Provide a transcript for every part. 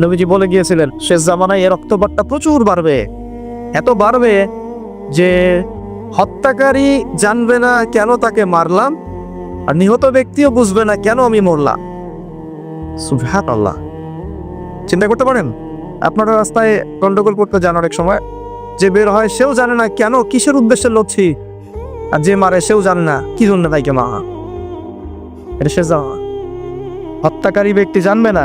নবীজি বলে গিয়েছিলেন শেষ জামানায় এর রক্তপাতটা প্রচুর বাড়বে। এত বাড়বে যে হত্যাকারী জানবে না কেন তাকে মারলাম, আর নিহত ব্যক্তিও বুঝবে না কেন আমি মরলাম। সুবহান আল্লাহ চিন্তা করতে পারেন, আপনারা রাস্তায় গন্ডগোল করতে যান অনেক সময়। যে বের হয় সেও জানে না কেন, কিসের উদ্দেশ্যে লড়ছি? আর যে মারে সেও জানে না, কি জন্য তাইকে মা এটা শেষ জামা হত্যাকারী ব্যক্তি জানবে না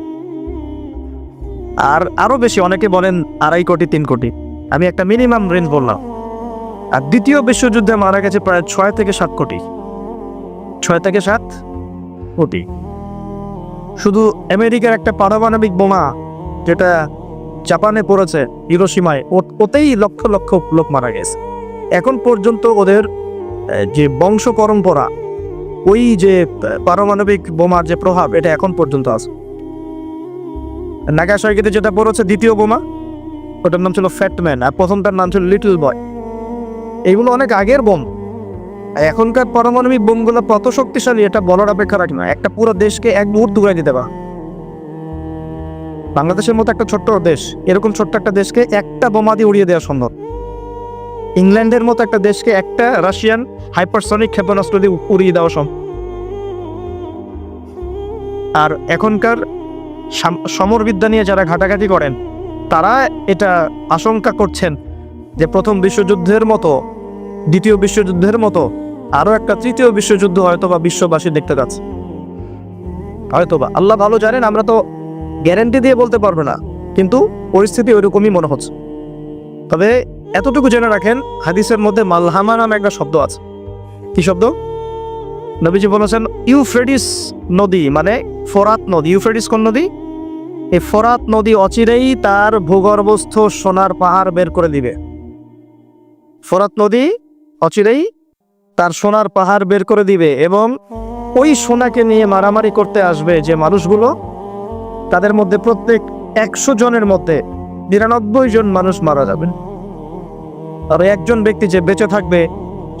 আর আরও বেশি, অনেকে বলেন আড়াই কোটি, তিন কোটি। আমি একটা মিনিমাম রেঞ্জ বললাম। আর দ্বিতীয় বিশ্বযুদ্ধে মারা গেছে প্রায় ছয় থেকে সাত কোটি। ছয় থেকে সাত কোটি। শুধু আমেরিকার একটা পারমাণবিক বোমা যেটা জাপানে পড়েছে হিরোসীমায় ওতেই লক্ষ লক্ষ লোক মারা গেছে। এখন পর্যন্ত ওদের যে বংশ পরম্পরা, ওই যে পারমাণবিক বোমার যে প্রভাব, এটা এখন পর্যন্ত আছে। নাগাসাকিতে যেটা পড়েছে, দ্বিতীয় বোমা, ওটার নাম ছিল ফ্যাটম্যান আর প্রথমটার নাম ছিল লিটল বয় এইগুলো অনেক আগের বোম। এখনকার পারমাণবিক বোমগুলো কত শক্তিশালী, এটা বলার অপেক্ষা রাখে না। একটা পুরো দেশকে এক মুহূর্ত উড়াই দিতে পারে। বাংলাদেশের মতো একটা ছোট্ট দেশ, এরকম ছোট্ট একটা দেশকে একটা বোমা দিয়ে উড়িয়ে দেওয়া সম্ভব। ইংল্যান্ডের মতো একটা দেশকে একটা রাশিয়ান হাইপারসনিক ক্ষেপণাস্ত্র দিয়ে উড়িয়ে দেওয়া সম্ভব। আর এখনকার সমরবিদ্যা নিয়ে যারা ঘাটাঘাটি করেন, তারা এটা আশঙ্কা করছেন যে প্রথম বিশ্বযুদ্ধের মতো, দ্বিতীয় বিশ্বযুদ্ধের মতো, আরও একটা তৃতীয় বিশ্বযুদ্ধ হয়তো বা বিশ্ববাসী দেখতে যাচ্ছে। হয়তো বা আল্লাহ ভালো জানেন, আমরা তো গ্যারেন্টি দিয়ে বলতে পারব না, কিন্তু পরিস্থিতি ওইরকমই মনে হচ্ছে। তবে এতটুকু জেনে রাখেন, হাদিসের মধ্যে মালহামা নামে একটা শব্দ আছে। কি শব্দ? নবীজি বলেছেন ইউফ্রেডিস নদী মানে ফোরাত নদী। ইউফ্রেডিস কোন নদী? এই ফোরাত নদী অচিরেই তার ভূগর্ভস্থ সোনার পাহাড় বের করে দিবে। ফরাত নদী অচিরেই তার সোনার পাহাড় বের করে দিবে এবং ওই সোনাকে নিয়ে মারামারি করতে আসবে যে মানুষগুলো। তাদের মধ্যে প্রত্যেক একশো জনের মধ্যে নিরানব্বই জন মানুষ মারা যাবেন আর একজন ব্যক্তি যে বেঁচে থাকবে,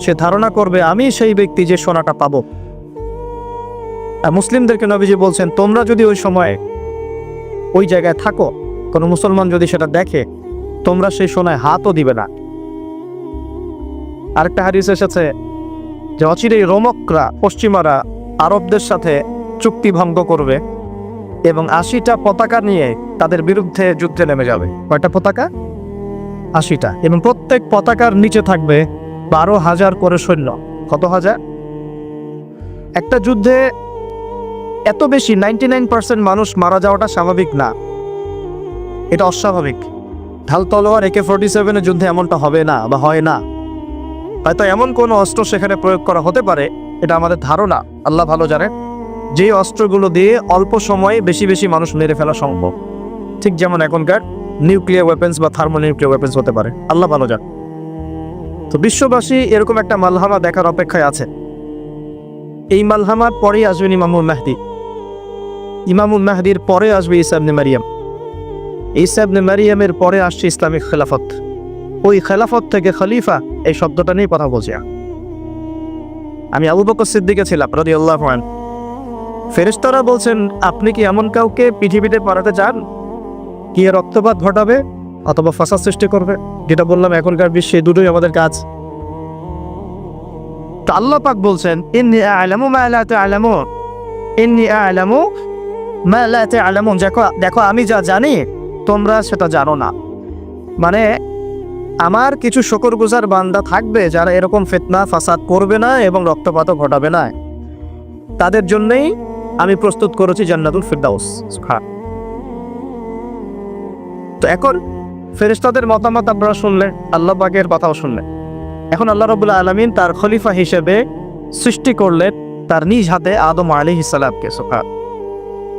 সে ধারণা করবে, আমি সেই ব্যক্তি যে সোনাটা পাবো। মুসলিমদেরকে নবীজি বলছেন, তোমরা যদি ওই সময় ওই জায়গায় থাকো। কোনো মুসলমান যদি সেটা দেখে, তোমরা সেই সোনায় হাতও দিবে না। আরেকটা হারিস এসেছে যে অচিরেই রোমকরা, পশ্চিমারা আরবদের সাথে চুক্তি ভঙ্গ করবে এবং আশিটা পতাকা নিয়ে তাদের বিরুদ্ধে যুদ্ধে নেমে যাবে। কয়টা পতাকা? আশিটা। এবং প্রত্যেক পতাকার নিচে থাকবে বারো হাজার করে সৈন্য। কত হাজার? একটা যুদ্ধে এত বেশি নাইনটি নাইন পার্সেন্ট মানুষ মারা যাওয়াটা স্বাভাবিক না। এটা অস্বাভাবিক। ঢাল তলোয়ার একে ফোর্টি সেভেনের যুদ্ধে এমনটা হবে না বা হয় না। হয়তো এমন কোনো অস্ত্র সেখানে প্রয়োগ করা হতে পারে, এটা আমাদের ধারণা। আল্লাহ ভালো জানে যে অস্ত্রগুলো দিয়ে অল্প সময়ে বেশি বেশি মানুষ মেরে ফেলা সম্ভব। ঠিক যেমন এখনকার নিউক্লিয়ার ওয়েপেন্স বা থার্মো নিউক্লিয়ার ওয়েপেন্স হতে পারে। আল্লাহ ভালো জানে তো বিশ্ববাসী, এরকম একটা মালহামা দেখার অপেক্ষায় আছে। এই মালহামার পরেই আসবেন ইমামুল মেহদি। ইমামুল মাহদির পরে আসবে ইসাবনে মারিয়াম। ইসাবনে মারিয়ামের পরে আসছে ইসলামিক খেলাফত। ওই খেলাফত থেকে খলিফা এই শব্দটা নিয়ে কথা বলছি। আমি আবু বকর সিদ্দিকে ছিলাম রাজি আল্লাহ ফেরেশতারা বলছেন, আপনি কি এমন কাউকে পৃথিবীতে পাঠাতে চান? কি রক্তপাত ঘটাবে অথবা ফাসাদ সৃষ্টি করবে? যেটা বললাম, এখনকার বিশ্বে দুটোই আমাদের কাজ। তো আল্লাহ পাক বলছেন, ইন্নি আলামু মা লা তা'লামু ইন্নি আলামু মা লা তা'লামুন, দেখো দেখো, আমি যা জানি, তোমরা সেটা জানো না। মানে আমার কিছু শকরগুজার বান্দা থাকবে যারা এরকম ফিতনা, ফাসাদ করবে না এবং রক্তপাতও ঘটাবে না। তাদের জন্যই আমি প্রস্তুত করেছি জান্নাতুল ফিরদাউস। হ্যাঁ তো এখন ফেরেশতাদের মতামত আপনারা শুনলেন, আল্লাহ পাকের কথাও শুনলেন। এখন আল্লাহ রবুল্লা আলমিন তার খলিফা হিসেবে সৃষ্টি করলেন তার নিজ হাতে আদম আলী ইসালামকে সোফা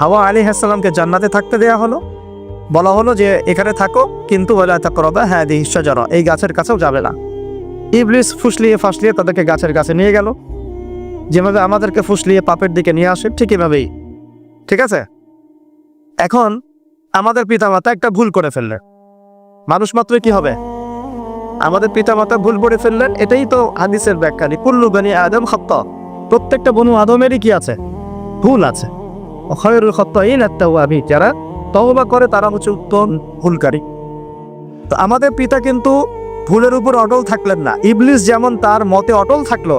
হাওয়া আলী হাসালামকে জান্নাতে থাকতে দেওয়া হলো। বলা হলো যে, এখানে থাকো, কিন্তু বলে করবা হ্যাঁ দি জড় এই গাছের কাছেও যাবে না। ইবলিস ফুসলিয়ে ফাসলিয়ে তাদেরকে গাছের কাছে নিয়ে গেল। যেভাবে আমাদেরকে ফুসলিয়ে পাপের দিকে নিয়ে আসে, ঠিক এভাবেই। ঠিক আছে? এখন আমাদের পিতামাতা একটা ভুল করে ফেললেন। মানুষ মাত্রই কি হবে? আমাদের পিতামাতা ভুল করে ফেললেন, এটাই তো হাদিসের ব্যাখ্যানি কুল্লু বানি আদম খত্ত। প্রত্যেকটা বনু আদমেরই কি আছে? ভুল আছে। অখয়েরুল খত্ত এই আমি যারা তহবা করে তারা হচ্ছে উত্তম ভুলকারী। তো আমাদের পিতা কিন্তু ভুলের উপর অটল থাকলেন না। ইবলিস যেমন তার মতে অটল থাকল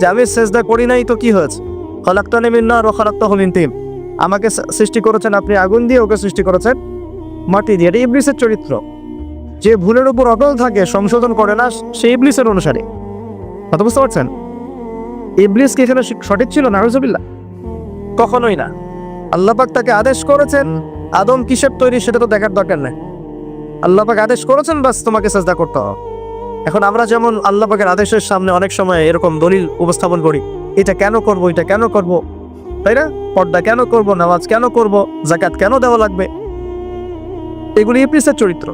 যে, আমি সেজদা করি নাই তো কি হয়েছে? খলাক্তানি মিন্না আর খলাক্তা হমিন তিম আমাকে সৃষ্টি করেছেন আপনি আগুন দিয়ে, ওকে সৃষ্টি করেছেন মাটি দিয়ে। এটা ইবলিসের চরিত্র। যে ভুলের উপর অটল থাকে, সংশোধন করে না, সে ইবলিসের অনুসারে। কথা বুঝতে পারছেন? ইবলিস কি এখানে সঠিক ছিল? না রজবিল্লা কখনোই না। আল্লাপাক তাকে আদেশ করেছেন, আদম কিসের তৈরি সেটা তো দেখার দরকার নেই। আল্লাপাক আদেশ করেছেন, বাস তোমাকে চেষ্টা করতে হবে। এখন আমরা যেমন আল্লাপাকের আদেশের সামনে অনেক সময় এরকম দলিল উপস্থাপন করি, এটা কেন করব, এটা কেন করব, তাই না? পর্দা কেন করব, নামাজ কেন করব জাকাত কেন দেওয়া লাগবে? এগুলি ইবলিসের চরিত্র।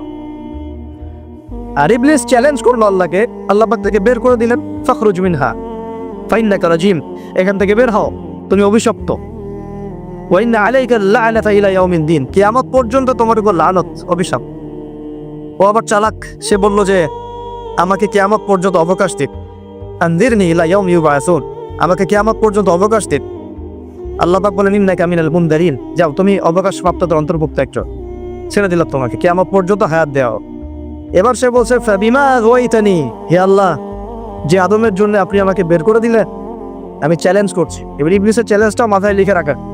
আর ইবলিস চ্যালেঞ্জ করল আল্লাহকে, আল্লাপাক থেকে বের করে দিলেন, ফখরুজ মিনহা, ফাইন্নাকা রাজিম, এখান থেকে বের হও, তুমি অভিশপ্ত। ওয়াইন্না আলাইকা লাআনাতা ইলা ইয়াউমিন দিন কিয়ামত পর্যন্ত তোমার উপর লানত, অভিশাপ। ও আবার চালাক, সে বলল যে, আমাকে কিয়ামত পর্যন্ত অবকাশ দিন। আনদিরনি ইলা ইয়াউম ইউবাসুন, আমাকে কিয়ামত পর্যন্ত অবকাশ দিন। আল্লাহ পাক বলেন, ইন্নাকা মিনাল মুনদারিন। যাও, তুমি অবকাশ প্রাপ্তদের অন্তর্ভুক্ত একজন। ছেড়ে দিলাম তোমাকে, কিয়ামত পর্যন্ত হায়াত দেওয়া। এবার সে বলছে, ফাবিমা ওয়াইতানি হে আল্লাহ, যে আদমের জন্য আপনি আমাকে বের করে দিলেন, আমি চ্যালেঞ্জ করছি। এবার ইবলিসের চ্যালেঞ্জটা মাথায় লিখে রাখেন।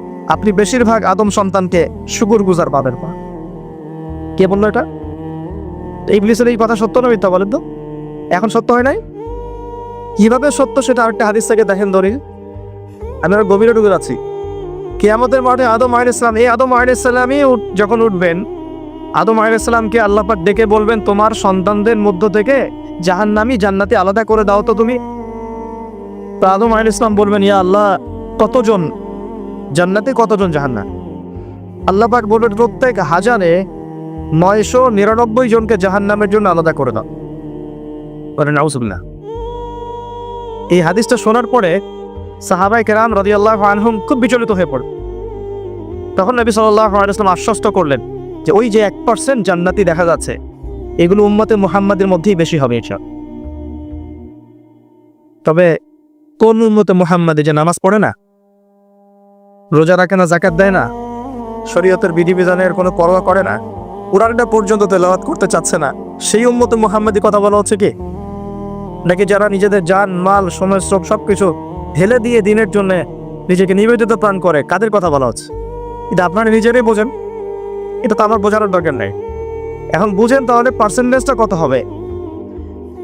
আপনি বেশিরভাগ আদম সন্তানকে শুকুর গুজার পাবেন না। কে বলল এটা? এই ইবলিসের এই কথা সত্য না মিথ্যা বলেন তো? এখন সত্য হয় নাই? কীভাবে সত্য সেটা আরেকটা হাদিস থেকে দেখেন দলিল? আমি আর গভীরে ঢুকে যাচ্ছি। কিয়ামতের মাঠে আদম আহ ইসলাম এই আদম আহ ইসলামই যখন উঠবেন, আদম আহ ইসলামকে আল্লাপাক ডেকে বলবেন, তোমার সন্তানদের মধ্য থেকে জাহান্নামি জান্নাতি আলাদা করে দাও তো তুমি? তো আদম আহ ইসলাম বলবেন, ইয়া আল্লাহ, কতজন জান্নাতে কতজন জাহান্না আল্লাহ পাক বলবেন প্রত্যেক হাজারে নয়শো নিরানব্বই জনকে জাহান্নামের জন্য আলাদা করে দাও। এই হাদিসটা শোনার পরে সাহাবাই কেরাম রদিয়াল্লাহ আনহুম খুব বিচলিত হয়ে পড়ে। তখন নবী আলাইসলাম আশ্বস্ত করলেন যে, ওই যে এক পার্সেন্ট জান্নাতি দেখা যাচ্ছে, এগুলো উম্মতে মুহাম্মাদের মধ্যেই বেশি হবে এটা তবে কোন উম্মতে মুহাম্মাদে যে নামাজ পড়ে না রোজা রাখে না জাকাত দেয় না। শরীয়তের বিধিবিধানের কোনো পরোয়া করে না। কোরআনটা পর্যন্ত তেলাওয়াত করতে চাচ্ছে না। সেই উম্মতে মুহাম্মাদি কথা বলা হচ্ছে কি? নাকি যারা নিজেদের জান, মাল, সময়, শ্রম সবকিছু ঢেলে দিয়ে দিনের জন্য নিজেকে নিবেদিত প্রাণ করে, কাদের কথা বলা হচ্ছে? এটা আপনারা নিজেরাই বোঝেন। এটা তো আমার বোঝানোর দরকার নেই। এখন বুঝেন তাহলে পার্সেন্টেজটা কত হবে?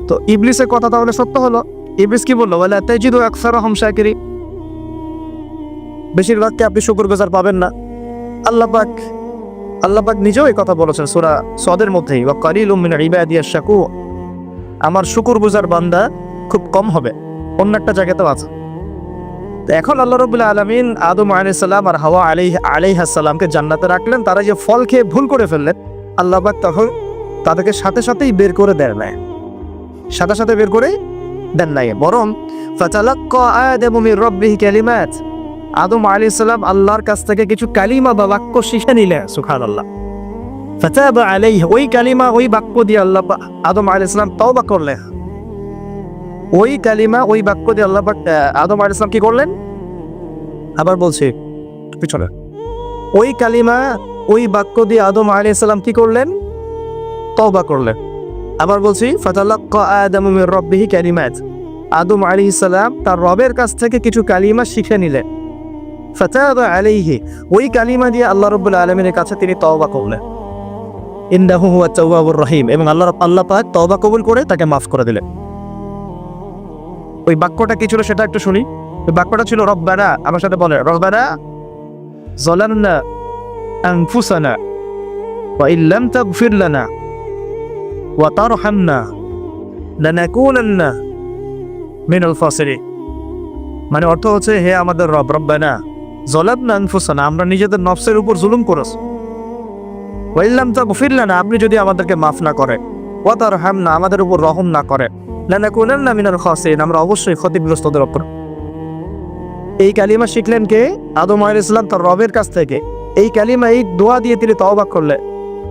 তো ইবলিসের কথা তাহলে সত্য হলো। ইবলিস কি বলল? বলে তেজিদু আকসার হামশাকিরি বেশিরভাগকে আপনি শুকুর গুজার পাবেন না। আল্লাহ পাক আল্লাহ পাক নিজেও এই কথা বলেছেন সূরা সদের মধ্যেই, ওয়া কালিলুম মিন ইবাদিয়াশ শাকুর আমার শুকুর গুজার বান্দা খুব কম হবে, অন্য একটা জায়গাতেও আছে। এখন আল্লাহ রবুল্লা আলমিন আদম আলাইসাল্লাম আর হাওয়া আলি আলাইহাসাল্লামকে জান্নাতে রাখলেন। তারা যে ফল খেয়ে ভুল করে ফেললেন আল্লাহবাক তখন তাদেরকে সাথে সাথেই বের করে দেন নাই। সাথে সাথে বের করে দেন নাই। বরং, ফাতালাক্কা আদমু মির রাব্বিহি কালিমাত আদম আলাইহিস সালাম আল্লাহর কাছ থেকে কিছু কালিমা বা বাক্য শিখে সুবহানাল্লাহ। ফাতাবা আলাইহি, ওই কালিমা, ওই বাক্য দিয়ে আল্লাহ আদম আলাইহিস করলেন। ওই কালিমা, ওই বাক্য দিয়ে আল্লাহ আদম আলাইহিস কি করলেন? আবার বলছি, পিছনে। ওই কালিমা, ওই বাক্য দিয়ে আদম আলাইহিস কি করলেন? তওবা করলেন। আবার বলছি, ফাতালাক্কা আদামু মির আদম আলাইহিস সালাম তার রবের কাছ থেকে কিছু কালিমা শিখে নিলেন। ফাতাবা আলাইহি, ওই কালিমা দিয়ে আল্লাহ রাব্বুল আলামিনের কাছে তিনি তওবা করলেন। ইন্নাহু হুয়া তাওয়াবুর রহিম এবং আল্লাহ আল্লাহ পাক তওবা কবুল করে তাকে মাফ করে দিলেন। ওই বাক্যটা কি ছিল সেটা একটু শুনি। ওই বাক্যটা ছিল, রব্বানা আমার সাথে বলে রব্বানা জলান্না আনফুসানা ওয়া ইল্লাম তাগফির লানা ওয়া তারহামনা লানাকুনান্না মিনাল ফাসিরিন মানে অর্থ হচ্ছে, হে আমাদের রব, রব্বানা আমরা নিজেদের নফসের উপর জুলুম করেছি। ওয়াইল্লাম তাগফির লানা, আপনি যদি আমাদেরকে মাফ না করেন, ওয়া তারহামনা, আমাদের উপর রহম না করেন, লানাকুনান্না মিনাল খাসিরিন, আমরা অবশ্যই ক্ষতিগ্রস্তদের উপর। এই কালিমা শিখলেন কে? আদম আলাইহিস ইসলাম তার রবের কাছ থেকে। এই কালিমা, এই দোয়া দিয়ে তিনি তওবা করলেন।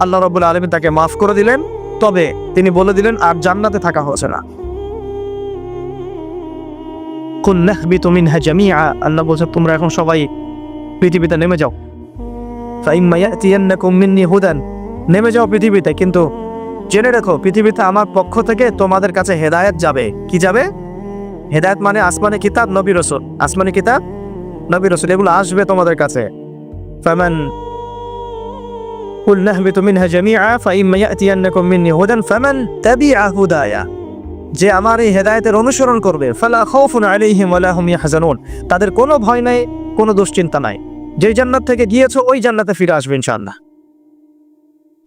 আল্লাহ রাব্বুল আলামিন তাকে মাফ করে দিলেন। তবে তিনি বলে দিলেন, আর জান্নাতে থাকা হচ্ছে না। কুল নাহবিতু মিনহা জামিআ, আল্লাহ বলছে, তোমরা এখন সবাই পৃথিবীতে নেমে যাও ফাইম্মা ইয়াতিয়ান্নাকুম মিন্নি হুদান নেমে যাও পৃথিবীতে কিন্তু জেনে রেখো পৃথিবীতে আমার পক্ষ থেকে তোমাদের কাছে হেদায়েত যাবে কি যাবে হেদায়েত মানে আসমানি কিতাব নবী রসুল আসমানি কিতাব নবী রসুল এগুলো আসবে তোমাদের কাছে ফামান قل نهبط منها جميعا فإما يأتينكم مني هدى فمن تبع هدايا যে আমার এই হেদায়েতের অনুসরণ করবে ফালা খাউফুন আলাইহিম ওয়ালা হুম ইয়াহজানুন তাদের কোনো ভয় নাই কোনো দুশ্চিন্তা নাই যেই জান্নাত থেকে গিয়েছো, ওই জান্নাতে ফিরে আসবে ইনশাআল্লাহ।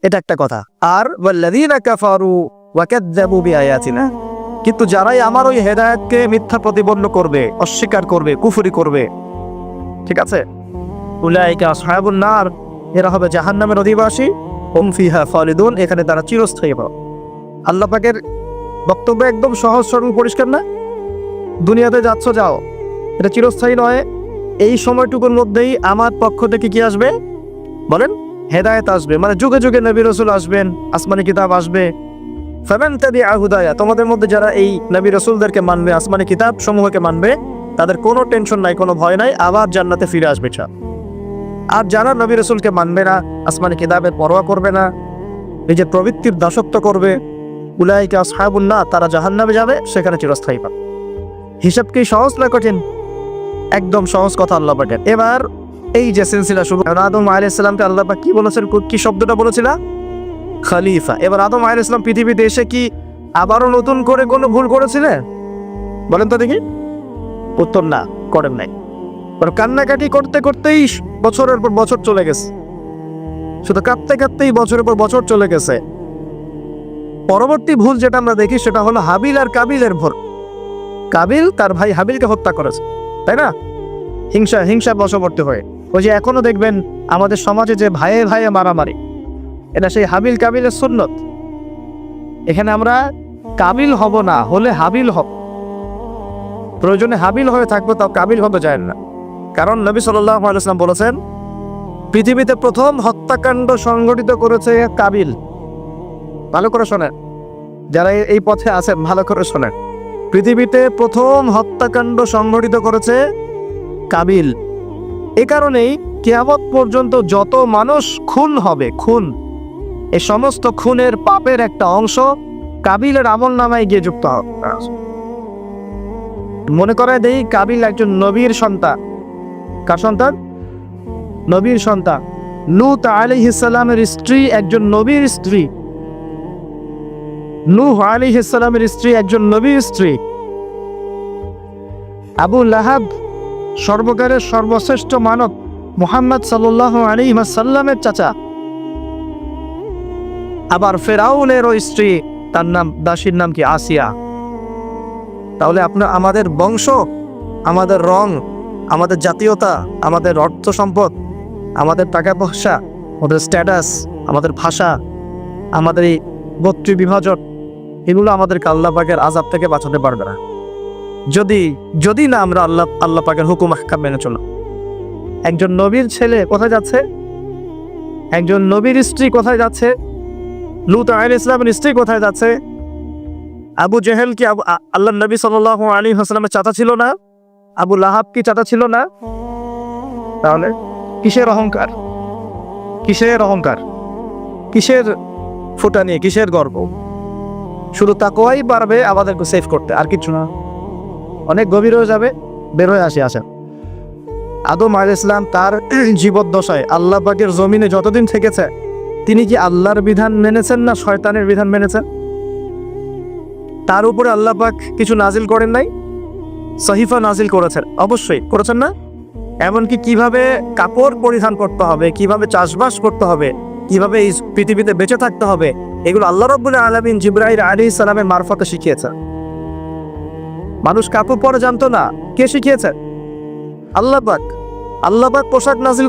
এটা একটা কথা। আর ওয়াল্লাযীনা কাফারু ওয়া কাযযাবু বিআয়াতিনা। কিন্তু যারাই আমার ওই হেদায়েতকে মিথ্যা প্রতিপন্ন করবে, অস্বীকার করবে, কুফরি করবে, ঠিক আছে? উলাইকা আসহাবুন নার। এরা হবে জাহান্নামের অধিবাসী। হুম ফিহা খালিদুন। এখানে তারা চিরস্থায়ী হবে। আল্লাহ পাকের বক্তব্য একদম সহজ, সরল, পরিষ্কার না? দুনিয়াতে যাচ্ছ, যাও। এটা চিরস্থায়ী নয়। এই সময়টুকুর মধ্যেই আমার পক্ষ থেকে কি আসবে? বলেন। হেদায়েত আসবে। মানে যুগে যুগে নবী রসুল আসবেন, আসমানি কিতাব আসবে। আহুদায়া তোমাদের মধ্যে যারা এই নবী রসুলদেরকে মানবে, আসমানি কিতাব সমূহকে মানবে, তাদের কোনো টেনশন নাই, কোনো ভয় নাই, আবার জান্নাতে ফিরে আসবে আর যারা নবী রসুলকে মানবে না, আসমানি কিতাবের পরোয়া করবে না, নিজের প্রবৃত্তির দাসত্ব করবে, উলাইকে না তারা জাহান্নামে যাবে, সেখানে চিরস্থায়ী পাবে। হিসাব কি সহজ না কঠিন? একদম সহজ কথা আল্লাহ পাকের। এবার এই যে সিলসিলা শুরু আদম আলাইহিস সালামকে আল্লাহ পাক কি বলেছেন? কি শব্দটা বলেছিল? খলিফা। এবার আদম আলাইহিস সালাম পৃথিবীতে এসে কি আবারও নতুন করে কোনো ভুল করেছিলেন বলেন তো দেখি। উত্তর না, করেন নাই। কান্নাকাটি করতে করতেই বছরের পর বছর চলে গেছে। শুধু কাঁদতে কাঁদতেই বছরের পর বছর চলে গেছে। পরবর্তী ভুল যেটা আমরা দেখি সেটা হলো হাবিল আর কাবিলের ভুল কাবিল তার ভাই হাবিলকে হত্যা করেছে। তাই না? হিংসা হিংসা বশবর্তী হয়ে। ওই যে এখনও দেখবেন আমাদের সমাজে যে ভাইয়ে ভাইয়ে মারামারি, এটা সেই হাবিল কাবিলের সুন্নত। এখানে আমরা কাবিল হব না, হলে হাবিল হব। প্রয়োজনে হাবিল হয়ে থাকব, তাও কাবিল হতে যায় না। কারণ নবী আলাইসলাম বলেছেন, পৃথিবীতে প্রথম হত্যাকাণ্ড সংগঠিত করেছে কাবিল। ভালো করে শোনেন। যারা এই পথে আছেন, ভালো করে শোনেন। পৃথিবীতে প্রথম হত্যাকাণ্ড সংঘটিত করেছে কাবিল। এ কারণেই কেয়ামত পর্যন্ত যত মানুষ খুন হবে, খুন। এ সমস্ত খুনের পাপের একটা অংশ কাবিলের আমল নামায় গিয়ে যুক্ত মনে করায় দেই, কাবিল একজন নবীর সন্তান। কার সন্তান? নবীর সন্তান। লুত আলিহিসাল্লামের স্ত্রী, একজন নবীর স্ত্রী। নূহ আলিহিসাল্লামের স্ত্রী, একজন নবীর স্ত্রী। আবু লাহাব সর্বকারের সর্বশ্রেষ্ঠ মানব, মোহাম্মদ সাল্লাহ আলিমাসাল্লামের চাচা। আবার ফেরাউনের ওই স্ত্রী, তার নাম, দাসীর নাম কি? আসিয়া। তাহলে আপনার আমাদের বংশ, আমাদের রং, আমাদের জাতীয়তা, আমাদের অর্থ সম্পদ, আমাদের টাকা পয়সা, আমাদের স্ট্যাটাস, আমাদের ভাষা, আমাদের এই গোত্রী বিভাজন এগুলো আমাদেরকে আল্লাহ পাকের আজাব থেকে বাঁচাতে পারবে না। যদি যদি না আমরা আল্লাহ আল্লাহ পাকের হুকুম আহকাম মেনে চলো একজন নবীর ছেলে কোথায় যাচ্ছে? একজন নবীর স্ত্রী কোথায় যাচ্ছে? লুত আইন ইসলামের স্ত্রী কোথায় যাচ্ছে? আবু জেহেল কি আল্লাহ নবী সাল আলী হাসলামের চাচা ছিল না? আবু লাহাব কি চাচা ছিল না? তাহলে কিসের অহংকার? কিসের অহংকার? কিসের ফুটা নিয়ে কিসের গর্ব? শুধু তাকোয়াই পারবে আমাদেরকে সেভ করতে, আর কিছু না। অনেক গভীর হয়ে যাবে, বের হয়ে আসি, আসেন। আদম আল ইসলাম তার জীবদ্দশায় আল্লাহ পাকের জমিনে যতদিন থেকেছে, তিনি কি আল্লাহর বিধান মেনেছেন না শয়তানের বিধান মেনেছেন? তার উপরে আল্লাহ পাক কিছু নাজিল করেন নাই? সহিফা নাজিল করেছেন, অবশ্যই। করেছেন না? এমনকি কীভাবে কাপড় পরিধান করতে হবে, কীভাবে চাষবাস করতে হবে, কীভাবে এই পৃথিবীতে বেঁচে থাকতে হবে এগুলো আল্লাহ রব্বুল আলমিন জিব্রাহির আলী ইসালামের মারফতে শিখিয়েছেন। মানুষ কাপড় পরে জানতো না কে শিখিয়েছেন? আল্লাহ আল্লাহবাক আল্লাহ পাক পোশাক নাজিল